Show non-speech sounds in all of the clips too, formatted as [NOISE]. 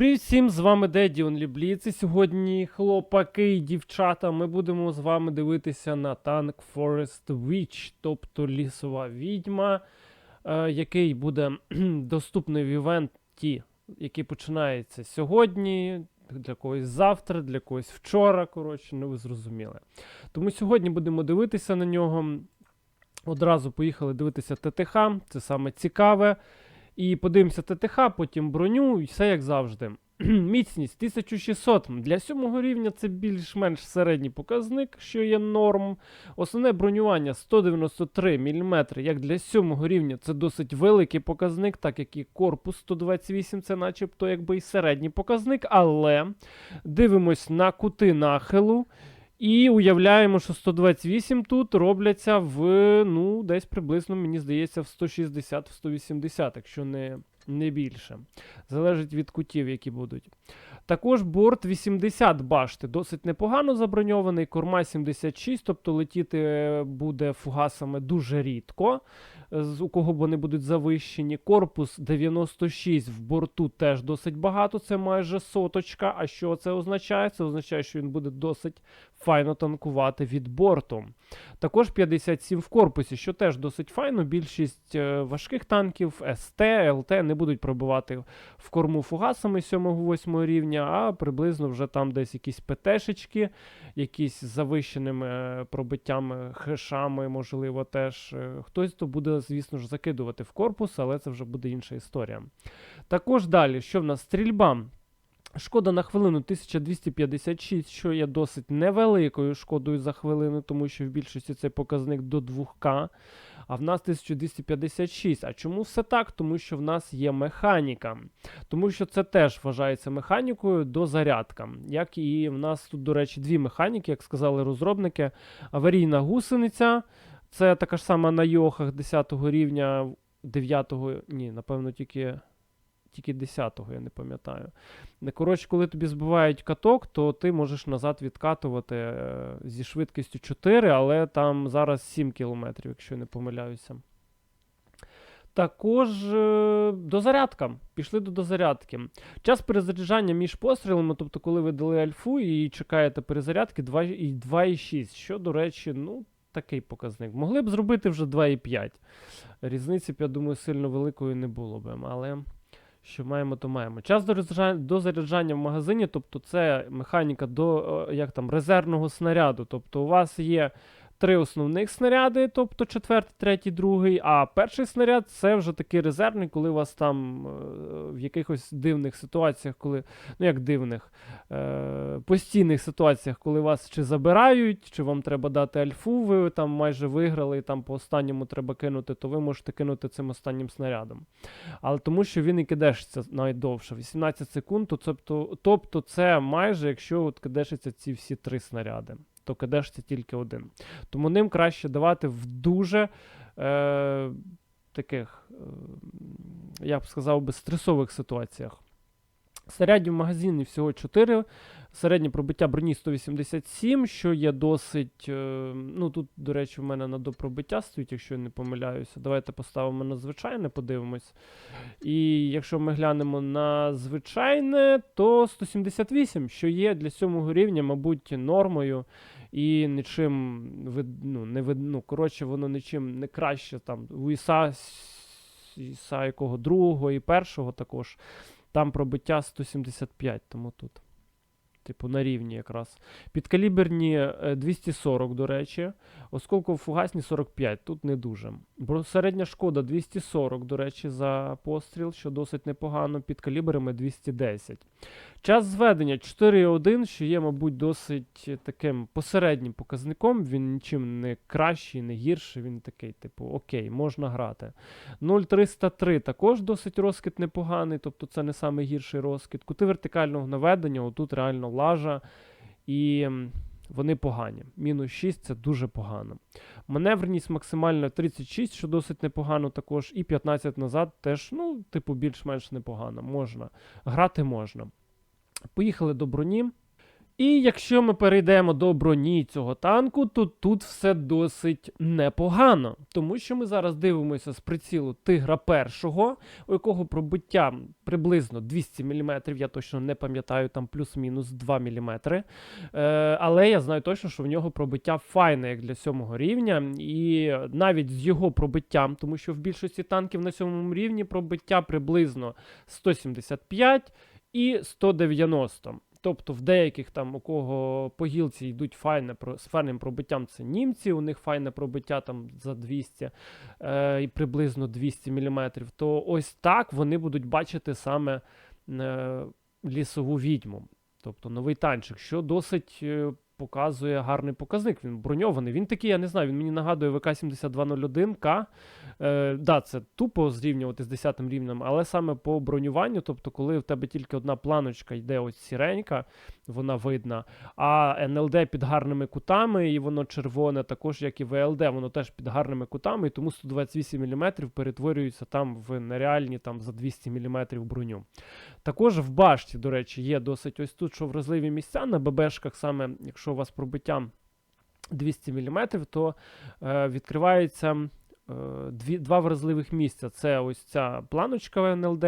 Привіт всім, з вами Деді Онлібліці. Сьогодні хлопаки і дівчата. Ми будемо з вами дивитися на танк Forest Witch, тобто лісова відьма, е, який буде [CLEARS THROAT] доступний в івенті, який починається сьогодні, для когось завтра, для когось вчора. Коротше, ну ви зрозуміли. Тому сьогодні будемо дивитися на нього. Одразу поїхали дивитися ТТХ, це саме цікаве. І подивимося ТТХ, потім броню, і все як завжди. [CLEARS THROAT] Міцність 1600. Для сьомого рівня це більш-менш середній показник, що є норм. Основне бронювання 193 мм. Як для сьомого рівня це досить великий показник, так як і корпус 128, це начебто якби і середній показник. Але дивимось на кути нахилу. І уявляємо, що 128 тут робляться в, ну, десь приблизно, мені здається, в 160-180, якщо не, не більше. Залежить від кутів, які будуть. Також борт 80 башти, досить непогано заброньований, корма 76, тобто летіти е, буде фугасами дуже рідко, у кого вони будуть завищені. Корпус 96 в борту теж досить багато, це майже соточка. А що це означає? Це означає, що він буде досить файно танкувати від борту. Також 57 в корпусі, що теж досить файно. Більшість е, важких танків СТ, ЛТ не будуть пробивати в корму фугасами 7-8 рівня, а приблизно вже там десь якісь ПТшечки, якісь завищеними пробиттями, хешами, можливо, теж. Е, Хтось то буде, звісно ж, закидувати в корпус, але це вже буде інша історія. Також далі, що в нас стрільба. Шкода на хвилину 1256, що є досить невеликою шкодою за хвилину, тому що в більшості цей показник до 2К, а в нас 1256. А чому все так? Тому що в нас є механіка. Тому що це теж вважається механікою до зарядка. Як і в нас тут, до речі, дві механіки, як сказали розробники. Аварійна гусениця. Це така ж сама на йохах 10 рівня, 9, ні, напевно, тільки, тільки 10-го, я не пам'ятаю. Коротше, коли тобі збивають каток, то ти можеш назад відкатувати е, зі швидкістю 4, але там зараз 7 км, якщо не помиляюся. Також е, дозарядка. Пішли до дозарядки. Час перезаряджання між пострілами, тобто, коли ви дали альфу і чекаєте перезарядки 2,6, що, до речі, ну, такий показник. Могли б зробити вже 2,5. Різниці б, я думаю, сильно великої не було б, але що маємо, то маємо. Час до, розряджа- до заряджання в магазині, тобто це механіка до як там, резервного снаряду. Тобто у вас є три основних снаряди, тобто четвертий, третій, другий. А перший снаряд це вже такий резервний, коли у вас там е, в якихось дивних ситуаціях, коли, ну як дивних, е, постійних ситуаціях, коли вас чи забирають, чи вам треба дати альфу, ви там майже виграли, і там по останньому треба кинути, то ви можете кинути цим останнім снарядом. Але тому що він і кидешиться найдовше, 18 секунд, то тобто, тобто це майже, якщо от кидешиться ці всі три снаряди, то кидешиться тільки один. Тому ним краще давати в дуже е, таких, е, я б сказав би, стресових ситуаціях. Снарядів в магазині всього 4. Середнє пробиття броні 187, що є досить. е, ну тут, до речі, в мене на допробиття стоїть, якщо я не помиляюся. Давайте поставимо на звичайне, подивимось. І якщо ми глянемо на звичайне, то 178, що є для сьомого рівня, мабуть, нормою. І нічим вид- ну, не вид, ну, коротше, воно нічим не краще там у Іса, Іса якого другого і першого також. Там пробиття 175, тому тут. Типу, на рівні якраз. Підкаліберні е, 240, до речі. Осколково фугасні 45, тут не дуже. Середня шкода 240, до речі, за постріл, що досить непогано. Під калібрами 210. Час зведення 4,1, що є, мабуть, досить е, таким посереднім показником. Він нічим не кращий, не гірший. Він такий, типу, окей, можна грати. 0,303 також досить розкид непоганий, тобто це не самий гірший розкид. Кути вертикального наведення, отут реально лажа. І вони погані. Мінус 6 це дуже погано. Маневреність максимальна 36, що досить непогано також. І 15 назад теж, ну, типу, більш-менш непогано. Можна. Грати можна. Поїхали до броні. І якщо ми перейдемо до броні цього танку, то тут все досить непогано, тому що ми зараз дивимося з прицілу тигра першого, у якого пробиття приблизно 200 мм, я точно не пам'ятаю, там плюс-мінус 2 мм. Е, але я знаю точно, що в нього пробиття файне, як для сьомого рівня, і навіть з його пробиттям, тому що в більшості танків на сьомому рівні пробиття приблизно 175 і 190. Тобто в деяких там, у кого по гілці йдуть файне з файним пробиттям, це німці, у них файне пробиття там за 200 е, і приблизно 200 мм, то ось так вони будуть бачити саме е, лісову відьму. Тобто новий танчик, що досить е, показує гарний показник. Він броньований. Він такий, я не знаю, він мені нагадує ВК-7201К. Е, да, це тупо зрівнювати з 10 рівнем, але саме по бронюванню, тобто, коли в тебе тільки одна планочка йде ось сіренька, вона видна, а НЛД під гарними кутами, і воно червоне, також як і ВЛД, воно теж під гарними кутами, і тому 128 мм перетворюється там в нереальні там за 200 мм броню. Також в башті, до речі, є досить ось тут, що вразливі місця на ББшках, саме якщо у вас пробиття 200 мм, то е, відкривається. е, Дві, два вразливих місця. Це ось ця планочка НЛД,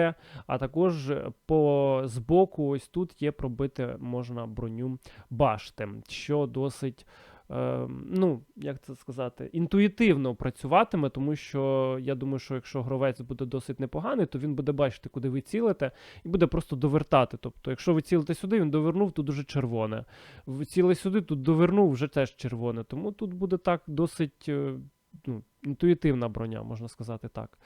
а також по збоку, ось тут є пробити можна броню башти, що досить. Е, Ну, як це сказати, інтуїтивно працюватиме, тому що я думаю, що якщо гравець буде досить непоганий, то він буде бачити, куди ви цілите, і буде просто довертати. Тобто, якщо ви цілите сюди, він довернув, тут уже червоне. Ви ціли сюди, тут довернув, вже теж червоне. Тому тут буде так досить е, ну, інтуїтивна броня, можна сказати так.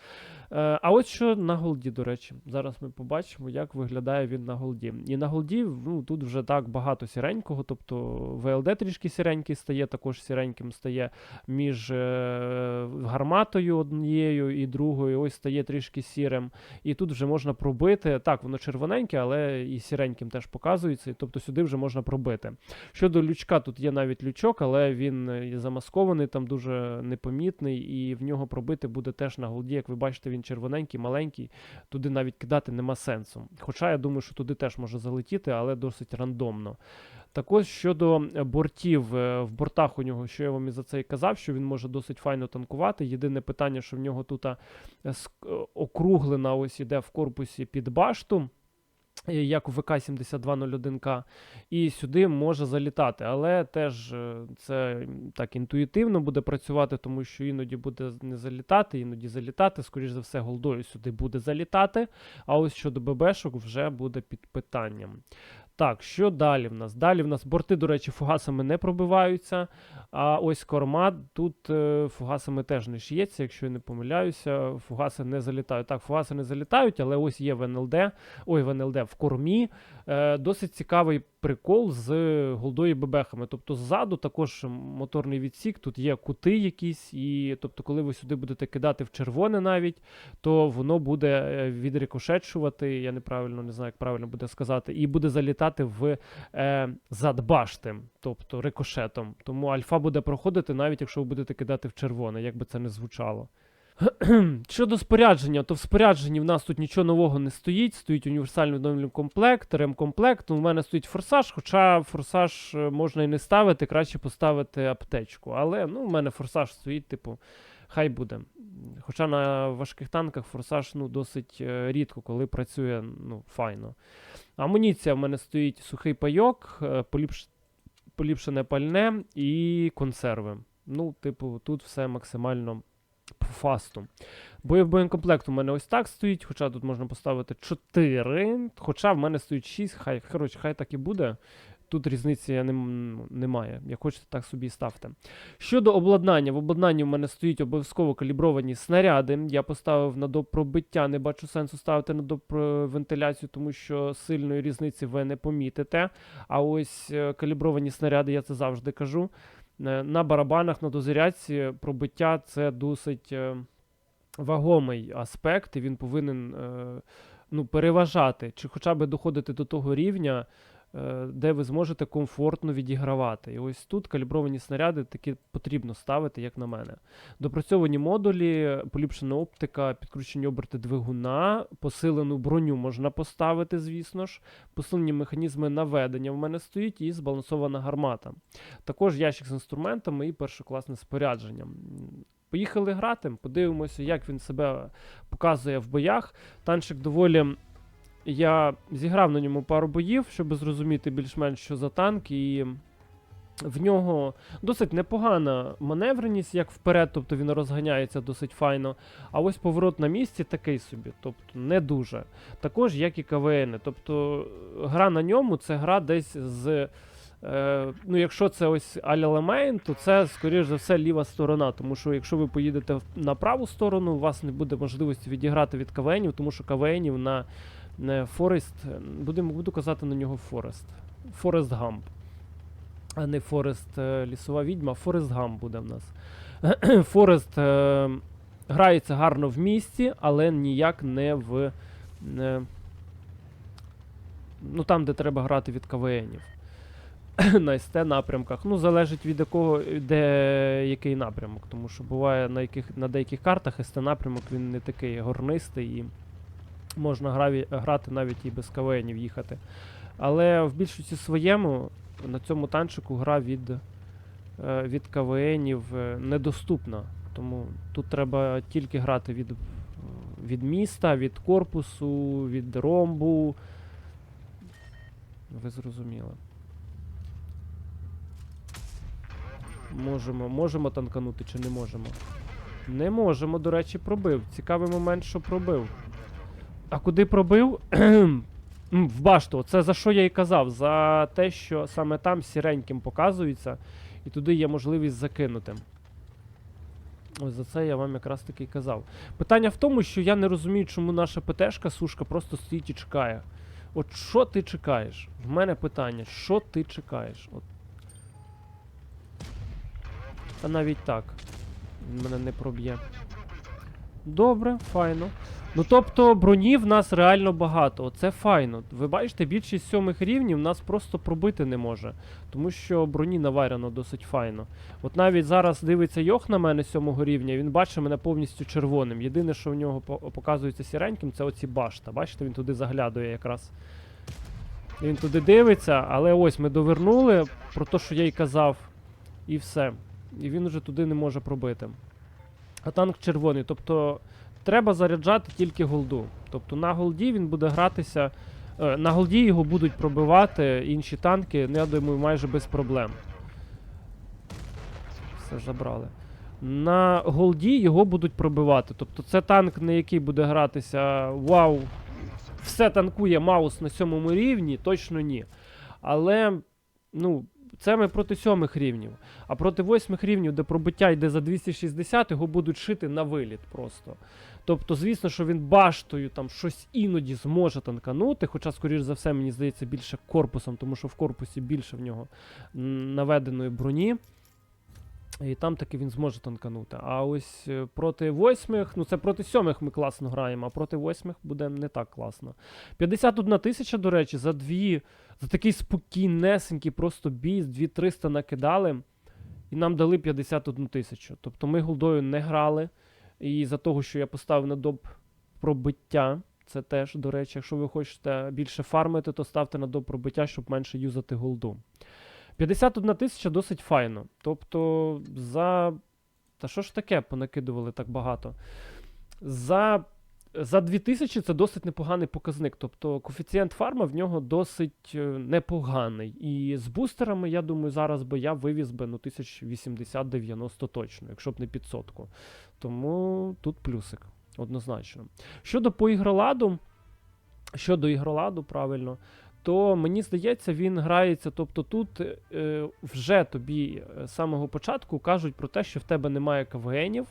Е, а от що на голді, до речі, зараз ми побачимо, як виглядає він на голді. І на голді ну, тут вже так багато сіренького, тобто ВЛД трішки сіренький стає, також сіреньким стає між е, гарматою однією і другою. Ось стає трішки сірим. І тут вже можна пробити. Так, воно червоненьке, але і сіреньким теж показується. і Тобто сюди вже можна пробити. Щодо лючка, тут є навіть лючок, але він е, замаскований, там дуже непомітний, і в нього пробити буде теж на голді. Як ви бачите, він червоненький, маленький, туди навіть кидати нема сенсу. Хоча я думаю, що туди теж може залетіти, але досить рандомно. Також щодо е, бортів, е, в бортах у нього, що я вам і за це і казав, що він може досить файно танкувати. Єдине питання, що в нього тут е, округлена ось іде в корпусі під башту. Як у ВК-7201К, і сюди може залітати. Але теж е, це так інтуїтивно буде працювати, тому що іноді буде не залітати, іноді залітати. Скоріш за все, голдою сюди буде залітати. А ось щодо ББшок вже буде під питанням. Так, що далі в нас? Далі в нас борти, до речі, фугасами не пробиваються. А ось корма тут е, фугасами теж не шиється, якщо я не помиляюся, фугаси не залітають. Так, фугаси не залітають, але ось є в НЛД, ой, в НЛД в кормі. Е, досить цікавий прикол з голдою бебехами. Тобто ззаду також моторний відсік, тут є кути якісь, і тобто, коли ви сюди будете кидати в червоне навіть, то воно буде е, відрикошечувати, я неправильно не знаю, як правильно буде сказати, і буде залітати в е, зад тобто рикошетом. Тому альфа буде проходити, навіть якщо ви будете кидати в червоне, як би це не звучало. [CLEARS THROAT] Щодо спорядження, то в спорядженні в нас тут нічого нового не стоїть. Стоїть універсальний відновлювальний комплект, ремкомплект. Ну, у мене стоїть форсаж, хоча форсаж е, можна і не ставити, краще поставити аптечку. Але ну, у мене форсаж стоїть, типу, хай буде. Хоча на важких танках форсаж ну, досить е, рідко, коли працює ну, файно. Амуніція в мене стоїть сухий пайок, е, поліпш... поліпшене пальне і консерви. Ну, типу, тут все максимально фасту. Боєвбоєнкомплект у мене ось так стоїть, хоча тут можна поставити 4, хоча в мене стоїть 6, хай, коротше, хай так і буде. Тут різниці немає. Як хочете, так собі і ставте. Щодо обладнання, в обладнанні в мене стоїть обов'язково калібровані снаряди. Я поставив на допробиття, не бачу сенсу ставити на допровентиляцію, тому що сильної різниці ви не помітите. А ось е, калібровані снаряди, я це завжди кажу. Е, На барабанах, на дозарядці пробиття це досить е, вагомий аспект, і він повинен е, ну, переважати, чи хоча б доходити до того рівня, де ви зможете комфортно відігравати. І ось тут калібровані снаряди таки потрібно ставити, як на мене. Допрацьовані модулі, поліпшена оптика, підключені оберти двигуна, посилену броню можна поставити, звісно ж, посилені механізми наведення в мене стоїть і збалансована гармата. Також ящик з інструментами і першокласне спорядження. Поїхали грати, подивимося, як він себе показує в боях. Танчик доволі. Я зіграв на ньому пару боїв, щоб зрозуміти більш-менш, що за танк, і в нього досить непогана маневреність, як вперед, тобто він розганяється досить файно. А ось поворот на місці такий собі, тобто не дуже. Також як і КВН. Тобто гра на ньому це гра десь з. Е, ну, якщо це ось Аля Лемейн, то це, скоріш за все, ліва сторона. Тому що якщо ви поїдете на праву сторону, у вас не буде можливості відіграти від КВНів, тому що КВНів на не Форест, будемо буду казати на нього Форест. Форест Гамп. А не Форест е, лісова відьма, Форест Гамп буде в нас. [CLEARS THROAT] Форест е, грається гарно в місті, але ніяк не в. Не, ну там, де треба грати від КВНів. [CLEARS THROAT] на СТ напрямках. Ну, залежить від якого, де який напрямок. Тому що буває на, яких, на деяких картах СТ напрямок він не такий горнистий і можна граві, грати навіть і без КВНів їхати. Але в більшості своєму на цьому танчику гра від, е, від КВНів е, недоступна. Тому тут треба тільки грати від, від міста, від корпусу, від ромбу. Ви зрозуміли. Можемо, можемо танканути чи не можемо? Не можемо, до речі, пробив. Цікавий момент, що пробив. А куди пробив? [CLEARS THROAT] В башту. Це за що я і казав? За те, що саме там сіреньким показується, і туди є можливість закинути. Ось за це я вам якраз таки й казав. Питання в тому, що я не розумію, чому наша ПТшка сушка просто стоїть і чекає. От що ти чекаєш? В мене питання, що ти чекаєш? От. Та навіть так. Він мене не проб'є. Добре, файно. Ну тобто броні в нас реально багато. Оце файно. Ви бачите, більшість сьомих рівнів нас просто пробити не може. Тому що броні наварено досить файно. От навіть зараз дивиться Йох на мене сьомого рівня, він бачить мене повністю червоним. Єдине, що в нього показується сіреньким, це оці башта. Бачите, він туди заглядує якраз. Він туди дивиться, але ось ми довернули про те, що я й казав, і все. І він уже туди не може пробити. А танк червоний. Тобто треба заряджати тільки голду. Тобто на голді він буде гратися. е, На голді його будуть пробивати інші танки, ну, я думаю, майже без проблем. Все забрали. На голді його будуть пробивати. Тобто це танк, на який буде гратися вау. Все танкує Маус на сьомому рівні, точно ні. Але, ну, це ми проти сьомих рівнів. А проти восьмих рівнів, де пробиття йде за 260, його будуть шити на виліт просто. Тобто, звісно, що він баштою там щось іноді зможе танканути, хоча, скоріш за все, мені здається, більше корпусом, тому що в корпусі більше в нього наведеної броні. І там таки він зможе танканути. А ось е, проти восьмих, ну це проти сьомих ми класно граємо, а проти восьмих буде не так класно. 51 тисяча, до речі, за дві, за такий спокійнесенький просто бій, з 2300 накидали, і нам дали 51 тисячу. Тобто ми голдою не грали. І за того, що я поставив на доп пробиття, це теж, до речі, якщо ви хочете більше фармити, то ставте на доп пробиття, щоб менше юзати голду. 51 тисяча досить файно. Тобто за. Та що ж таке понакидували так багато? За. За 2000 це досить непоганий показник. Тобто коефіцієнт фарма в нього досить е, непоганий. І з бустерами, я думаю, зараз би я вивіз би ну, 1080-90 точно, якщо б не під сотку. Тому тут плюсик, однозначно. Щодо по ігроладу, щодо ігроладу, правильно, то мені здається, він грається. Тобто тут е, вже тобі е, з самого початку кажуть про те, що в тебе немає КВНів.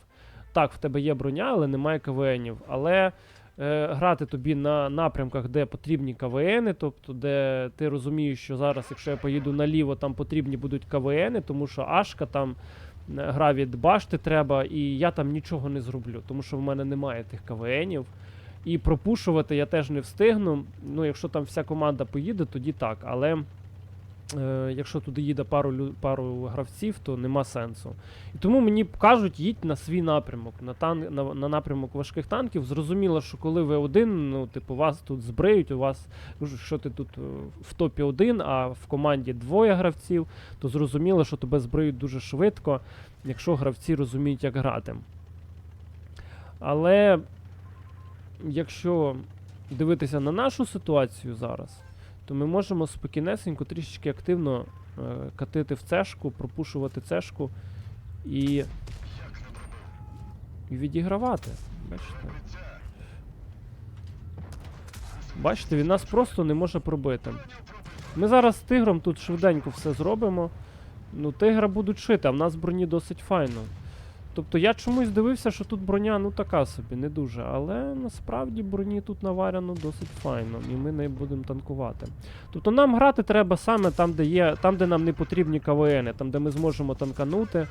Так, в тебе є броня, але немає КВНів. Але е, грати тобі на напрямках, де потрібні КВНи, тобто де ти розумієш, що зараз, якщо я поїду наліво, там потрібні будуть КВНи, тому що Ашка там е, гра від башти треба, і я там нічого не зроблю, тому що в мене немає тих КВНів. І пропушувати я теж не встигну. Ну, якщо там вся команда поїде, тоді так. Але е, якщо туди їде пару, пару гравців, то нема сенсу. І тому мені кажуть, їдь на свій напрямок, на, тан, на, на напрямок важких танків. Зрозуміло, що коли ви один, ну, типу, вас тут збриють, у вас, ну, що ти тут е, в топі один, а в команді двоє гравців, то зрозуміло, що тебе збриють дуже швидко, якщо гравці розуміють, як грати. Але якщо дивитися на нашу ситуацію зараз, то ми можемо спокійнесенько, трішечки активно е, катити в цешку, пропушувати цешку і, і відігравати. Бачите? Бачите, він нас просто не може пробити. Ми зараз з тигром тут швиденько все зробимо. Ну, тигра будуть шити, а в нас броні досить файно. Тобто я чомусь дивився, що тут броня ну така собі, не дуже. Але насправді броні тут наварено досить файно, і ми не будемо танкувати. Тобто нам грати треба саме там, де є, там, де нам не потрібні КВНи, там, де ми зможемо танканути.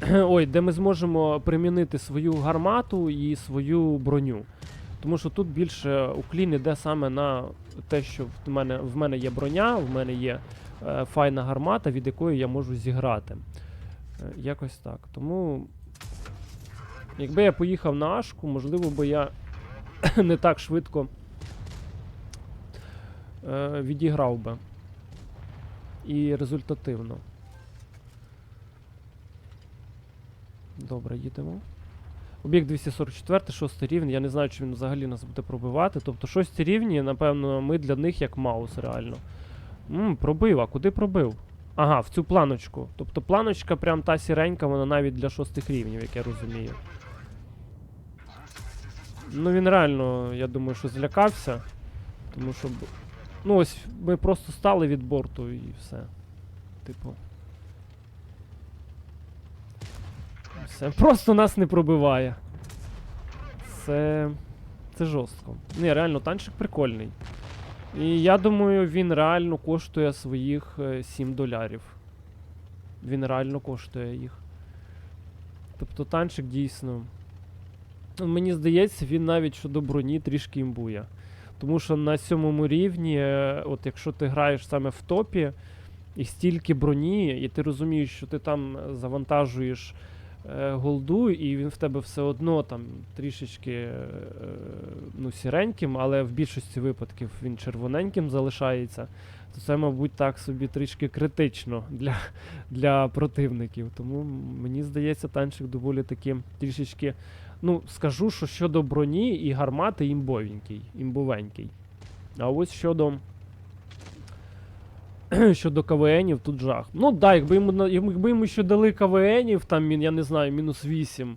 [CLEARS THROAT] Ой, де ми зможемо примінити свою гармату і свою броню. Тому що тут більше уклін іде саме на те, що в мене, в мене є броня, в мене є е, файна гармата, від якої я можу зіграти. Е, Якось так. Тому, якби я поїхав на Ашку, можливо, би я [COUGHS] не так швидко е, відіграв би. І результативно. Добре, їдемо. Об'єкт 244, шостий рівень. Я не знаю, чи він взагалі нас буде пробивати. Тобто шості рівні, напевно, ми для них як маус реально. Мм, пробив, а куди пробив? Ага, в цю планочку. Тобто планочка прям та сіренька, вона навіть для шостих рівнів, як я розумію. Ну він реально, я думаю, що злякався. Тому що. Ну ось ми просто стали від борту і все. Типу. Все. Просто нас не пробиває. Це. Це жорстко. Ні, реально, танчик прикольний. І я думаю, він реально коштує своїх е, 7 долярів. Він реально коштує їх. Тобто танчик дійсно. Ну, Мені здається, він навіть щодо броні трішки імбує. Тому що на сьомому рівні, е, от якщо ти граєш саме в топі, і стільки броні, і ти розумієш, що ти там завантажуєш е, голду, і він в тебе все одно там трішечки е, ну, сіреньким, але в більшості випадків він червоненьким залишається, то це, мабуть, так собі трішки критично для, для противників. Тому мені здається, танчик доволі таки трішечки. Ну, скажу, що щодо броні і гармати імбовенький, імбовенький. А ось щодо. [CLEARS THROAT] щодо КВНів, тут жах. Ну да, якби йому, якби йому ще дали КВНів, там, я не знаю, мінус 8.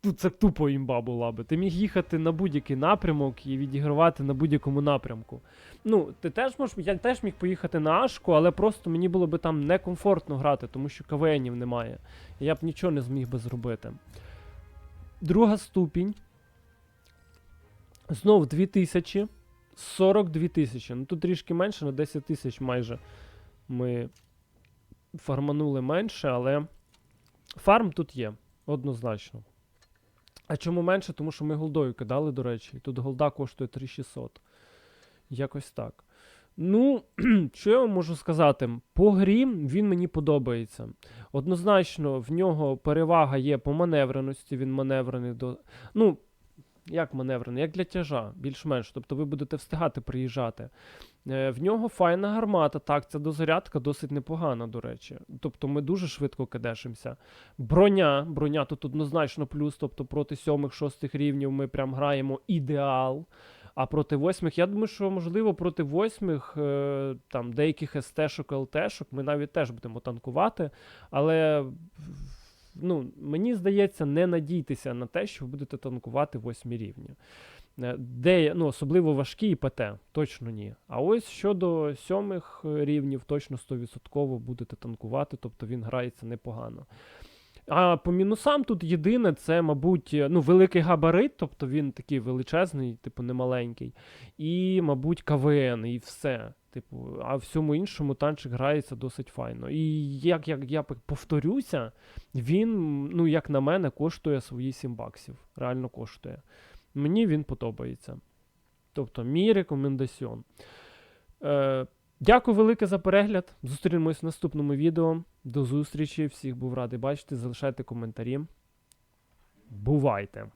Тут це тупо імба була би. Ти міг їхати на будь-який напрямок і відігравати на будь-якому напрямку. Ну, ти теж можеш, я теж міг поїхати на Ашку, але просто мені було би там некомфортно грати, тому що КВНів немає. Я б нічого не зміг би зробити. Друга ступінь. Знов 2000. 42 тисячі. Ну тут трішки менше, на 10 тисяч майже ми фарманули менше, але фарм тут є, однозначно. А чому менше? Тому що ми голдою кидали, до речі, і тут голда коштує 3600. Якось так. Ну, [CLEARS THROAT] що я вам можу сказати? По грі він мені подобається. Однозначно, в нього перевага є по маневреності, він маневрений до. Ну, як маневрений, як для тяжа, більш-менш. Тобто ви будете встигати приїжджати. Е, в нього файна гармата. Так, ця дозарядка досить непогана, до речі. Тобто ми дуже швидко кидешимося. Броня, броня тут однозначно плюс. Тобто проти сьомих-шостих рівнів ми прям граємо ідеал. А проти восьмих, я думаю, що можливо проти восьмих е, там деяких СТ-шок, ЛТ-шок ми навіть теж будемо танкувати. Але ну, мені здається, не надійтеся на те, що ви будете танкувати восьмі рівні. Е, Де, ну, особливо важкі ПТ, точно ні. А ось щодо сьомих е, рівнів, точно 100% будете танкувати, тобто він грається непогано. А по мінусам тут єдине, це, мабуть, е, ну, великий габарит, тобто він такий величезний, типу немаленький. І, мабуть, КВН, і все. Типу, а всьому іншому танчик грається досить файно. І як, як я повторюся, він, ну, як на мене, коштує свої 7 баксів. Реально коштує. Мені він подобається. Тобто, мій рекомендаціон. Е, дякую велике за перегляд. Зустрінемось в наступному відео. До зустрічі. Всіх був радий бачити. Залишайте коментарі. Бувайте!